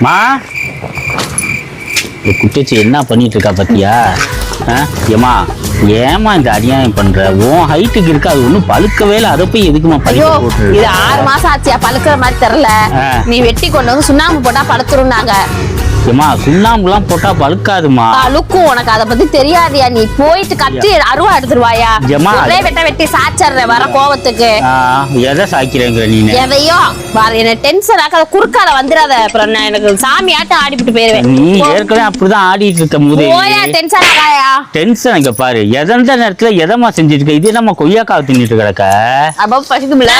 மா? இந்த குட்டச்சி என்ன பண்ணிட்டு இருக்கா பத்தியா? ஆ? ஏம்மா ஏமா இந்த அநியாயம் பண்ற? உன் ஹைட்டுக்கு இருக்கு அது ஒண்ணும் பழுக்கவே இல்லை. அதை போய் எதுக்குமா ஐயோ இது ஆறு மாசம் ஆச்சியா பழுக்கிற மாதிரி தெரியல. நீ வெட்டி கொண்டு வந்து சுண்ணாம்பு போட்டா பழுத்துருந்தாங்க ஏமா சுண்ணாம்புலாம் போட்டா பழுக்காதுமா பழுக்கும் உனக்கு அதை பத்தி தெரியாதியா? நீ போயிட்டு கத்தி அருவா எடுத்துருவாயா? ஏம்மா, ஒரே வெட்ட வெட்டி சாச்சர்ற வர கோவத்துக்கு. எதை சாய்க்கிறேங்கிற நீனு எதையோ? வர என்ன டென்ஷன் ஆக்காத. குறுக்கால வந்துடாத. அப்புறம் நான் எனக்கு சாமி ஆட்டம் ஆடிவிட்டு போயிருவேன். நீ ஏற்கனவே அப்படிதான் ஆடிட்டு இருக்க போது. போயா டென்ஷன் ஆகாயா? டென்ஷன் இங்க பாரு. எதந்த நேரத்துல எதமா செஞ்சுட்டு இருக்க இது நம்ம கொய்யாக்காவை தின்னுட்டு கிடக்க? அப்ப பசிக்கும்ல.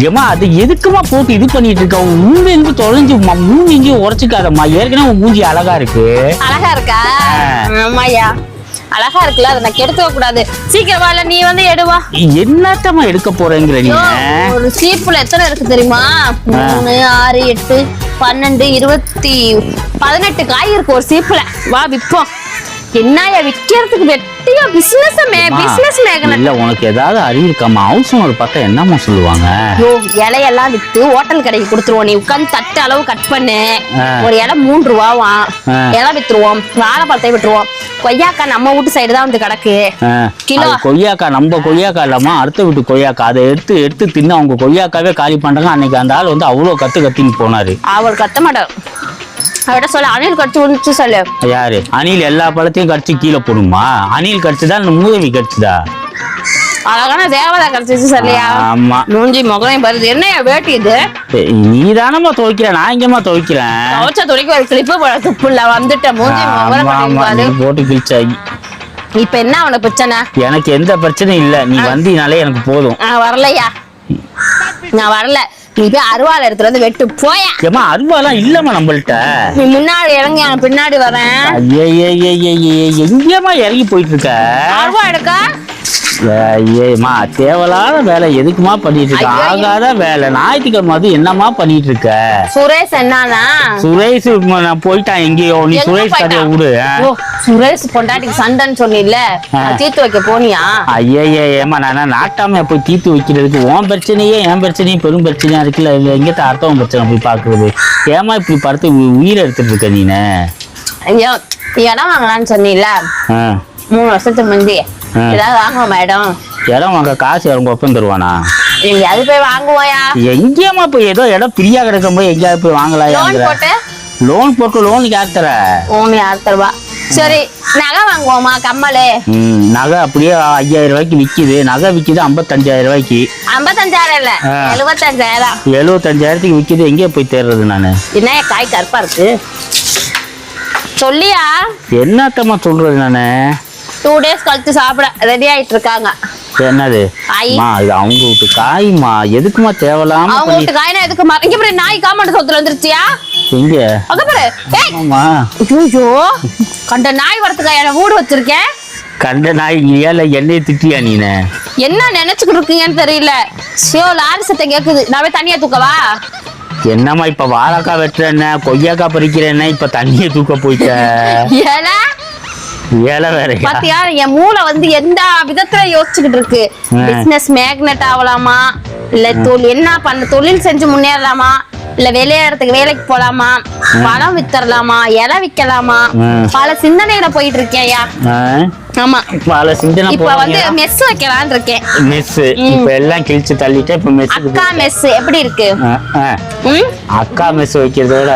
ஏமா அது எதுக்குமா போட்டு இது பண்ணிட்டு இருக்க? மூஞ்சி எங்க தொலைஞ்சு ம- மூஞ்சி எங்கேயும் உரைச்சிக்காதம்மா. ஏற்கனவே மூஞ்சி அழகா இருக்கு. அழகா இருக்கா. ஆமாயா அழகா இருக்குல்ல அதை நான் கெடுத்துக்க கூடாது. சீக்கிரமா இல்ல நீ வந்து எடுவா என்னத்தம்மா எடுக்க போறேங்கிற நீ? ஒரு சீப்புல எத்தனை இருக்கு தெரியுமா? மூணு ஆறு எட்டு பன்னெண்டு இருபத்தி பதினெட்டு காய் இருக்கு ஒரு சீப்புல. வா விப்போம் என்னயா விக்கிறதுக்கு வெட்டியா பிசினஸ் பிசினஸ் மேகன இல்ல உனக்கு ஏதாவது அறிவு இருக்காமா ஹவுஸ் ஓனர் பார்த்தா என்னம்மா சொல்லுவாங்க? ஐயோ இலையெல்லாம் வித்து ஹோட்டல் கடைக்கு கொடுத்துருவோம். நீ உட்காந்து தட்டு அளவு கட் பண்ணு. ஒரு இலை மூன்று ரூபாவாம். இலை வித்துருவோம். வாழைப்பழத்தை விட்டுருவோம். கொய்யாக்காய் நம்ம வீட்டு சைடு தான் வந்து கிடக்கு. கிலோ. அது கொய்யாக்கா நம்ம கொய்யாக்கா இல்லாம அடுத்த வீட்டு கொய்யாக்கா அதை எடுத்து எடுத்து தின்னு அவங்க கொய்யாக்காவே காலி பண்றாங்க. அன்னைக்கு அந்த ஆள் வந்து அவ்வளவு கத்து கத்தின்னு போனாரு. அவர் கத்த மாட்டார். அவர்கிட்ட சொல்ல அணில் கடிச்சு விழுந்துச்சு சொல்லு. யாரு? அணில் எல்லா பழத்தையும் கடிச்சு கீழே போடுமா? அணில் கடிச்சுதா இல்ல மூதவி கடிச்சுதா? அழகான தேவதை கிடைச்சிச்சு சொல்லியா? ஆமா. மூஞ்சி முகம் வருது என்னையா வேட்டி இது? நீ தானம்மா துவைக்கிற? நான் எங்கம்மா துவைக்கிறேன்? துவச்ச துணிக்கு ஒரு கிளிப்பு துப்புல வந்துட்ட மூஞ்சி முகம் ஆமா ஆமா. நீ பாரு போட்டு கிழிச்சாகி இப்ப என்ன அவனுக்கு பிரச்சனை? எனக்கு எந்த பிரச்சனையும் இல்ல. நீ வந்தீனாலே எனக்கு போதும். வரலையா? நான் வரல. நீ போய் அருவாள் எடுத்துட்டு வந்து வெட்டு போயா. ஏமா அருவாலாம் இல்லம்மா நம்மள்ட்ட. நீ முன்னாடி இறங்கி பின்னாடி வரேன். எங்கேயம்மா இறங்கி போயிட்டு இருக்க அருவா எடுக்க ஏமா தேவையில்லாத வேலை. எதுக்குமா பண்ணிட்டு இருக்க? ஆகாத வேலை. ஞாயிற்றுக்கிழமை அது என்னம்மா பண்ணிட்டு இருக்க? சுரேஷ் என்னன்னா? சுரேஷ் நான் போயிட்டான் எங்கேயோ. நீ சுரேஷ் கதையை? விடு சுரேஷ் பொண்டாட்டிக்கு சண்டைன்னு. அது தீர்த்து வைக்க போனியா? ஐயே ஏமா நான் நாட்டாம போய் தீர்த்து வைக்கிறதுக்கு? உன் பிரச்சனையே என் பிரச்சனையும் பெரும் பிரச்சனையா இருக்குல்ல இதுல எங்கத்த அடுத்தவன் பிரச்சனை போய் பாக்குறது ஏமா இப்படி படுத்து உயிரை எடுத்துட்டு இருக்க நீனு? இடம் வாங்கலாம்னு சொன்னில்ல? ஆ. மூணு வருஷத்துக்கு முந்தி. ஆ. ஏதாவது வாங்குவோம் மேடம்? இடம் வாங்க காசு இறங்க ஒப்பம் தருவானா? எங்கேயாவது போய் வாங்குவோயா? எங்கேயாமா போய் ஏதோ இடம் ஃப்ரீயா கிடக்கும் போய் எங்கேயாவது போய் லோன் வாங்கலாம் லோன் போட்டு? லோன் யார் தர? ஓன் யார் தருவா? சரி நகை வாங்குவோமா கம்மலு? நகை அப்படியே ஐயாயிரம் ரூபாய்க்கு விக்குது. நகை விக்குது ஐம்பத்தஞ்சாயிரம் ரூபாய்க்கு. ஐம்பத்தஞ்சாயிரம் இல்ல. எழுபத்தஞ்சாயிரம் எழுபத்தஞ்சாயிரத்துக்கு விக்குது. எங்கே போய் தேடுறது நான்? என்ன காய் கருப்பா இருக்கு? சொல்லியா? என்னத்தம்மா சொல்றது நான்? டூ டேஸ் கழிச்சு சாப்பிட ரெடி ஆயிட்டு இருக்காங்க என்னது? இது அவங்க வீட்டு காய்மா. எதுக்குமா தேவையில்லாம அவங்க வீட்டு காயினா எதுக்கு? இங்க பாரு நாய் காமண்ட் சொத்துல வந்துருச்சியா? எங்க? அங்க பாரு. ஐயோ கண்ட நாய் வரத்துக்கா என்ன வீடு வச்சிருக்கேன். கண்ட நாய் ஏல என்னைய திட்டியா நீனு? என்ன நினைச்சுக்கிட்டு இருக்கீங்கன்னு தெரியல. ஷோ லாரி சத்தம் கேக்குது. நான் போய் தனியா தூக்கவா என்னம்மா இப்ப வாழைக்காய் வெட்டுறேன்ன கொய்யாக்காய் பறிக்கிறேன்ன இப்ப தண்ணியை தூக்க போயிட்ட. ஏல ஏல வேறையா பாத்தியா என் மூளை வந்து எந்த விதத்துல யோசிச்சுக்கிட்டு இருக்கு. பிசினஸ் மேக்னெட் ஆகலாமா இல்ல தொழில் என்ன பண்ண தொழில் செஞ்சு முன்னேறலாமா? இல்ல வெளியேறதுக்கு வேலைக்கு போலாமா? பழம் வித்தரலாமா? இலை விக்கலாமா. பல சிந்தனையில போயிட்டு இருக்கேன்யா ஆ? ஆமா. பல சிந்தனை இப்ப வந்து மெஸ் வைக்கலாம்னு இருக்கேன். மெஸ் இப்ப எல்லாம் கிழிச்சு தள்ளிட்டு இப்ப அக்கா மெஸ் எப்படி இருக்கு? அக்கா மெஸ் வைக்கிறதோட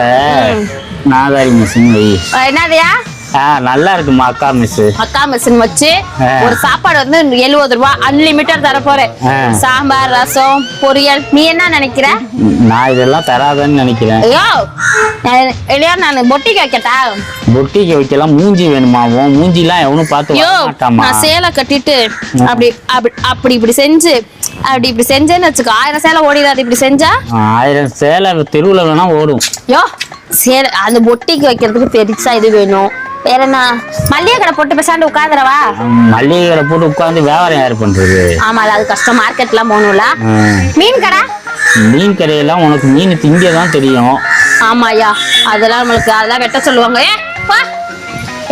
என்னதுயா ஆ நல்லா இருக்குமா அக்கா மெஸ் அக்கா மெஸ்ன்னு வச்சு. ஒரு சாப்பாடு வந்து எழுபது ரூபாய் அன்லிமிட்டட் தர போறேன். சாம்பார் ரசம் பொரியல். நீ என்ன நினைக்கிற? நான் இதெல்லாம் தராதன்னு நினைக்கிறேன். இல்லையா நான் பொட்டிக்கு வைக்கட்டா? பொட்டிக்கு வைக்கலாம். மூஞ்சி வேணுமா? உன் மூஞ்சிலாம் எவனும் பார்த்து மாட்டாமா? நான் சேலை கட்டிட்டு அப்படி அப்படி இப்படி செஞ்சு அப்படி இப்படி செஞ்சேன்னு வச்சுக்கோ. ஆயிரம் சேலை ஓடிடாது. இப்படி செஞ்சா? ஆயிரம் சேலை தெருவுல வேணா ஓடும். ஐயோ சேலை அந்த பொட்டிக்கு வைக்கிறதுக்கு பெருசா இது வேணும். வேற என்ன மல்லிகை கடை போட்டு பேசாண்டு உட்காந்துறவா மல்லிகை கடை போட்டு உட்காந்து வியாபாரம் யார் பண்றது? ஆமால அது கஷ்டம். மார்க்கெட்லாம் போகணும்ல. மீன் கடை? மீன் கடையெல்லாம் உனக்கு மீன் திங்க தான் தெரியும். ஆமாயா அதெல்லாம் நம்மளுக்கு அதெல்லாம் வெட்ட சொல்லுவாங்க. ஏ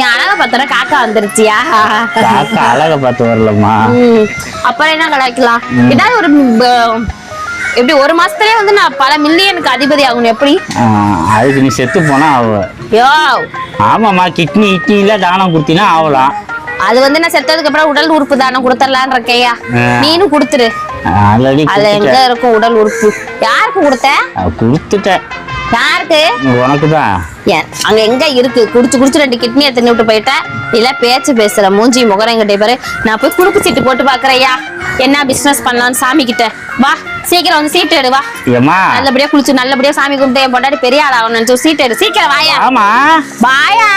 என் அழகை பார்த்தோன்னா காக்கா வந்துருச்சியா? காக்கா அழகை பார்த்து வரலம்மா. அப்புறம் என்ன கடை வைக்கலாம்? ஏதாவது ஒரு எப்படி ஒரு மாசத்துலயே வந்து நான் பல மில்லியனுக்கு அதிபதி ஆகணும் எப்படி? அதுக்கு நீ செத்து போனா ஆவ யோ ஆமாம்மா கிட்னி கிட்னில தானம் கொடுத்தீங்கன்னா ஆகலாம் அது வந்து நான் செத்ததுக்கு அப்புறம் உடல் உறுப்பு தானம் கொடுத்துடலான் இருக்கேயா. நீனும் கொடுத்துரு. ஆல்ரெடி அதுல எங்க இருக்கும் உடல் உறுப்பு? யாருக்கு கொடுத்த? கொடுத்துட்டேன். யாருக்கு? உனக்கு தான். ஏன் அங்க எங்க இருக்கு? குடிச்சு குடிச்சு ரெண்டு கிட்னியை தின்னு விட்டு போயிட்டேன் இல்ல பேச்சு பேசுற. மூஞ்சி முகரம் எங்கிட்ட பாரு நான் போய் குறுக்கு சீட்டு போட்டு பாக்குறையா என்ன பிசினஸ் பண்ணலாம்னு சாமி கிட்ட. வா சீக்கிரம் வந்து சீட்டு எடு வா. நல்லபடியா குளிச்சு நல்லபடியா சாமி கும்பிட்டு என் பொண்டாட்டி பெரிய ஆள் ஆகணும்னு நினைச்சு சீட்டு எடு. சீக்கிரம் வாயா. வாயா.